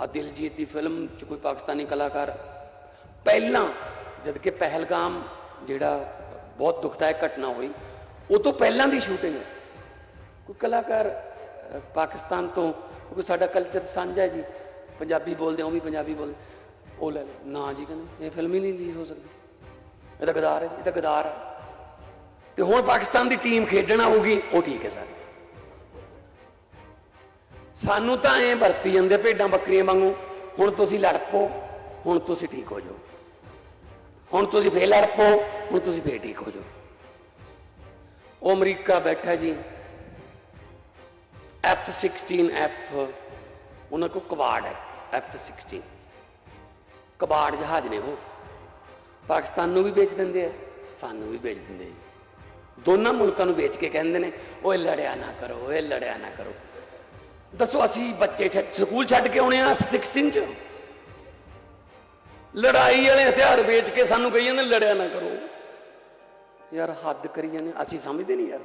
ਆ ਦਿਲਜੀਤ ਦੀ ਫਿਲਮ ਚ ਕੋਈ ਪਾਕਿਸਤਾਨੀ ਕਲਾਕਾਰ ਪਹਿਲਾਂ ਜਦ ਕਿ ਪਹਿਲਗਾਮ ਜਿਹੜਾ ਬਹੁਤ ਦੁਖਦਾਇਕ ਘਟਨਾ ਹੋਈ ਉਹ ਤੋਂ ਪਹਿਲਾਂ ਦੀ ਸ਼ੂਟਿੰਗ ਹੈ ਕੋਈ ਕਲਾਕਾਰ ਅਹ, ਪਾਕਿਸਤਾਨ ਤੋਂ ਕਿਉਂਕਿ ਸਾਡਾ ਕਲਚਰ ਸਾਂਝਾ ਹੈ ਜੀ ਪੰਜਾਬੀ ਬੋਲਦੇ ਆ, ਉਹ ਵੀ ਪੰਜਾਬੀ ਬੋਲਦੇ ਉਹ ਲੈ ਲਓ ਨਾ ਜੀ ਕਹਿੰਦੇ ਇਹ ਫਿਲਮ ਹੀ ਨਹੀਂ ਰਿਲੀਜ਼ ਹੋ ਸਕਦੀ ਇਹ ਤਾਂ ਗਦਾਰ ਹੈ ਇਹ ਤਾਂ ਗਦਾਰ ਹੈ ਤੇ ਹੁਣ ਪਾਕਿਸਤਾਨ ਦੀ ਟੀਮ ਖੇਡਣ ਆਊਗੀ ਉਹ ਠੀਕ ਹੈ ਸਰ ਸਾਨੂੰ ਤਾਂ ਐ ਵਰਤੀ ਜਾਂਦੇ ਭੇਡਾਂ ਬੱਕਰੀਆਂ ਵਾਂਗੂ, ਹੁਣ ਤੁਸੀਂ ਲੜ ਪੋ ਹੁਣ ਤੁਸੀਂ ਠੀਕ ਹੋ ਜਾਓ। ਹੁਣ ਤੁਸੀਂ ਫੇਰ ਲੜ ਪੋ ਹੁਣ ਤੁਸੀਂ ਫੇਰ ਠੀਕ ਹੋ ਜਾਓ। ਉਹ ਅਮਰੀਕਾ ਬੈਠਾ ਜੀ F16 F ਉਹਨਾਂ ਕੋ ਕਬਾੜ ਹੈ F16 ਕਬਾੜ ਜਹਾਜ਼ ਨੇ ਉਹ। ਪਾਕਿਸਤਾਨ ਨੂੰ ਵੀ ਵੇਚ ਦਿੰਦੇ ਆ, ਸਾਨੂੰ ਵੀ ਵੇਚ ਦਿੰਦੇ ਜੀ। ਦੋਨਾਂ ਮੁਲਕਾਂ ਨੂੰ ਵੇਚ ਕੇ ਕਹਿੰਦੇ ਨੇ, ਓਏ ਲੜਿਆ ਨਾ ਕਰੋ, ਓਏ ਲੜਿਆ ਨਾ ਕਰੋ। ਦੱਸੋ ਅਸੀਂ ਬੱਚੇ ਛੱਡ ਸਕੂਲ ਛੱਡ ਕੇ ਆਉਣੇ ਆ F16 ਚ? ਲੜਾਈ ਵਾਲੇ ਹਥਿਆਰ ਵੇਚ ਕੇ ਸਾਨੂੰ ਕਹੀ ਜਾਂਦੇ ਲੜਿਆ ਨਾ ਕਰੋ। ਯਾਰ ਹੱਦ ਕਰੀ ਜਾਂਦੇ ਅਸੀਂ ਸਮਝਦੇ ਨਹੀਂ ਯਾਰ।